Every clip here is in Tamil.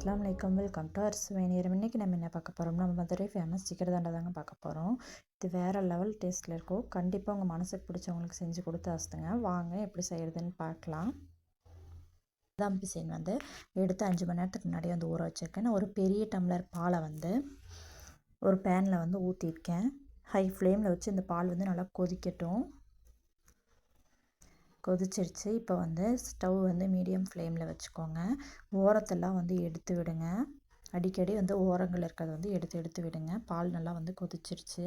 வெல்கம் வெல்கம் டு அரிசுவை நேரம். இன்றைக்கி நம்ம என்ன பார்க்க போகிறோம் நம்ம மதுரை ஃபேமஸ் சிக்கன் தண்டை தாங்க பார்க்க போகிறோம் இது வேறு லெவல் டேஸ்ட்டில் இருக்கும். கண்டிப்பாக உங்கள் மனசுக்கு பிடிச்சவங்களுக்கு செஞ்சு கொடுத்து ஆசுங்க வாங்க எப்படி செய்கிறதுன்னு பார்க்கலாம். பாதாம் பிசைன் வந்து. எடுத்து அஞ்சு மணி நேரத்துக்கு முன்னாடி வந்து ஊற வச்சுருக்கேன். நான் ஒரு பெரிய டம்ளர் பாலை வந்து ஒரு பேனில் வந்து ஊற்றிருக்கேன் ஹை ஃப்ளேமில் வச்சு இந்த பால் வந்து நல்லா கொதிக்கட்டும். கொதிச்சிருச்சு. இப்போ வந்து ஸ்டவ் வந்து மீடியம் ஃப்ளேமில் வச்சுக்கோங்க. ஓரத்தெல்லாம் வந்து எடுத்து விடுங்க. அடிக்கடி வந்து ஓரங்கள் இருக்கிறத வந்து எடுத்து எடுத்து விடுங்க. பால் நல்லா வந்து கொதிச்சிருச்சு.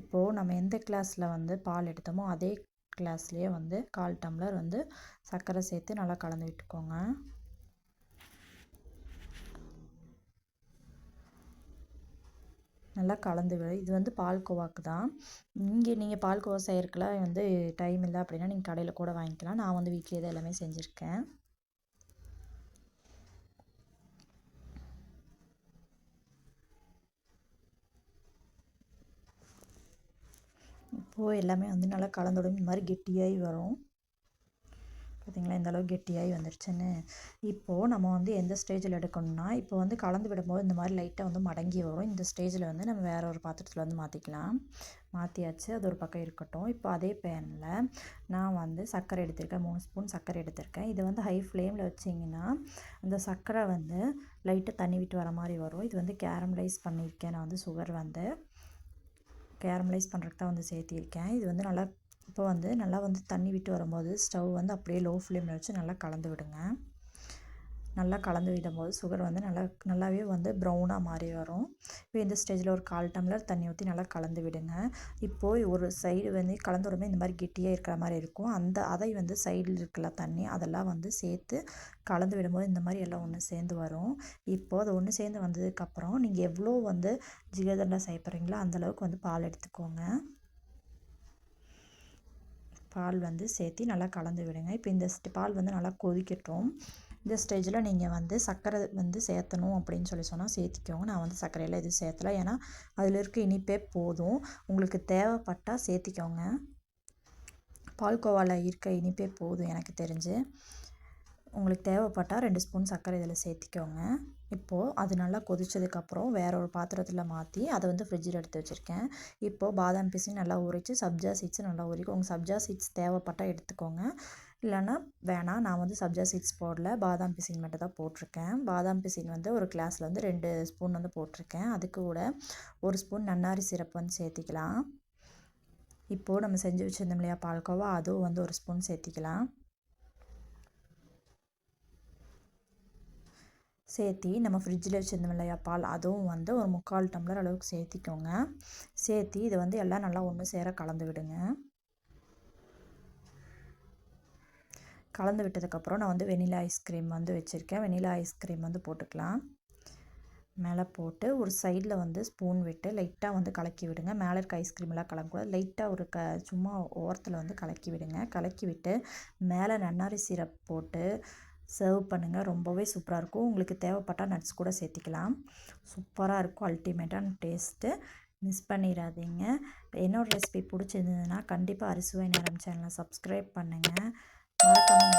இப்போது நம்ம எந்த கிளாஸில் வந்து பால் எடுத்தோமோ அதே கிளாஸ்லேயே வந்து கால் டம்ளர் வந்து சர்க்கரை சேர்த்து நல்லா கலந்து விட்டுக்கோங்க. நல்லா கலந்து இது வந்து பால்கோவாக்கு தான். இங்கே நீங்கள் பால்கோவா செய்கிறக்குலாம் வந்து டைம் இல்லை அப்படின்னா நீங்கள் கடையில் கூட வாங்கிக்கலாம். நான் வந்து வீட்டிலே தான் எல்லாமே செஞ்சுருக்கேன். இப்போது எல்லாமே வந்து நல்லா கலந்துடும் இந்த மாதிரி கெட்டியாகி வரும். பார்த்திங்களா இந்த அளவுக்கு கெட்டியாகி வந்துருச்சுன்னு. இப்போது நம்ம வந்து எந்த ஸ்டேஜில் எடுக்கணும்னா இப்போ வந்து கலந்து விடும்போது இந்த மாதிரி லைட்டாக வந்து மடங்கி வரும். இந்த ஸ்டேஜில் வந்து நம்ம வேறு ஒரு பாத்திரத்தில் வந்து மாற்றிக்கலாம் மாற்றியாச்சு அது ஒரு பக்கம் இருக்கட்டும். இப்போ அதே பேனில் நான் வந்து சர்க்கரை எடுத்திருக்கேன். மூணு ஸ்பூன் சர்க்கரை எடுத்திருக்கேன். இது வந்து ஹை ஃப்ளேமில் வச்சிங்கன்னா அந்த சர்க்கரை வந்து லைட்டாக தண்ணி விட்டு வர மாதிரி வரும். இது வந்து கேரமலைஸ் பண்ணியிருக்கேன். நான் வந்து சுகர் வந்து. கேரமலைஸ் பண்ணுறதுக்கு தான் வந்து சேர்த்திருக்கேன். இது வந்து நல்லா இப்போ வந்து நல்லா வந்து தண்ணி விட்டு வரும்போது ஸ்டவ் வந்து அப்படியே லோ ஃப்ளேமில் வச்சு நல்லா கலந்து விடுங்க. நல்லா கலந்து விடும்போது சுகர் வந்து நல்லா நல்லாவே வந்து ப்ரௌனாக மாறி வரும். இப்போ இந்த ஸ்டேஜில் ஒரு கால் டம்ளர் தண்ணி ஊற்றி நல்லா கலந்து விடுங்க. இப்போது ஒரு சைடு வந்து கலந்து விடும்போது இந்த மாதிரி கெட்டியாக இருக்கிற மாதிரி இருக்கும். அந்த அதை வந்து சைடில் இருக்கல தண்ணி அதெல்லாம் வந்து சேர்த்து கலந்து விடும்போது இந்த மாதிரி எல்லாம் ஒன்று சேர்ந்து வரும். இப்போது அது ஒன்று சேர்ந்து வந்ததுக்கப்புறம் நீங்கள் எவ்வளோ வந்து ஜிகதண்டா செய்ய போகிறீங்களோ அந்தளவுக்கு வந்து பால் எடுத்துக்கோங்க. பால் வந்து சேர்த்து நல்லா கலந்து விடுங்க. இப்போ இந்த பால் வந்து நல்லா கொதிக்கட்டும். இந்த ஸ்டேஜில் நீங்கள் வந்து சர்க்கரை வந்து சேர்த்தணும் அப்படின்னு சொல்லி சொன்னால் சேர்த்திக்கோங்க. நான் வந்து சர்க்கரையில் எதுவும் சேர்த்தல. ஏன்னா அதில் இருக்க இனிப்பே போதும். உங்களுக்கு தேவைப்பட்டால் சேர்த்திக்கோங்க. பால்கோவாவில் இருக்க இனிப்பே போதும் எனக்கு தெரிஞ்சு. உங்களுக்கு தேவைப்பட்டால் ரெண்டு ஸ்பூன் சர்க்கரை இதில் சேர்த்திக்கோங்க. இப்போது அது நல்லா கொதித்ததுக்கப்புறம் வேற ஒரு பாத்திரத்தில் மாற்றி அதை வந்து ஃப்ரிட்ஜில் எடுத்து வச்சுருக்கேன். இப்போது பாதாம் பீஸையும் நல்லா உரித்து சப்ஜா சீட்ஸும் நல்லா உரிக்கும் உங்கள் சப்ஜா சீட்ஸ் தேவைப்பட்டால் எடுத்துக்கோங்க. இல்லைன்னா வேணாம் நான் வந்து சப்ஜா சீட்ஸ் போடல பாதாம் பிசின் மட்டும் தான் போட்டிருக்கேன். பாதாம் பிசின் வந்து ஒரு கிளாஸில் வந்து ரெண்டு ஸ்பூன் வந்து போட்டிருக்கேன். அதுக்கு கூட ஒரு ஸ்பூன் நன்னாரி சிரப் வந்து சேர்த்திக்கலாம். இப்போது நம்ம செஞ்சு வச்சுருந்தோம் இல்லையா பால்கோவா அதுவும் வந்து ஒரு ஸ்பூன் சேர்த்திக்கலாம். சேர்த்தி நம்ம ஃப்ரிட்ஜில் வச்சுருந்தோம் இல்லையா பால் அதுவும் வந்து ஒரு முக்கால் டம்ளர் அளவுக்கு சேர்த்திக்கோங்க. சேர்த்தி இதை வந்து எல்லாம் நல்லா ஒன்று சேர கலந்து விடுங்க. கலந்து விட்டதுக்கப்புறம் நான் வந்து வெனிலா ஐஸ்கிரீம் வந்து வச்சுருக்கேன். வெனிலா ஐஸ்கிரீம் வந்து போட்டுக்கலாம். மேலே போட்டு ஒரு சைடில் வந்து ஸ்பூன் விட்டு லைட்டாக வந்து கலக்கி விடுங்க. மேலே இருக்க ஐஸ்கிரீம்லாம் கலக்கக்கூடாது. லைட்டாக ஒரு க சும்மா ஓரத்தில் வந்து கலக்கி விடுங்க. கலக்கி விட்டு மேலே நன்னாரி சிரப் போட்டு சர்வ் பண்ணுங்கள் ரொம்பவே சூப்பராக இருக்கும். உங்களுக்கு தேவைப்பட்டால் நட்ஸ் கூட சேர்த்திக்கலாம். சூப்பராக இருக்கும். அல்டிமேட்டான டேஸ்ட்டு மிஸ் பண்ணிடாதீங்க. என்னோடய ரெசிபி பிடிச்சிருந்ததுன்னா கண்டிப்பாக அரிசுவை நேரம் சேனலை சப்ஸ்கிரைப் பண்ணுங்கள் மறக்காமல்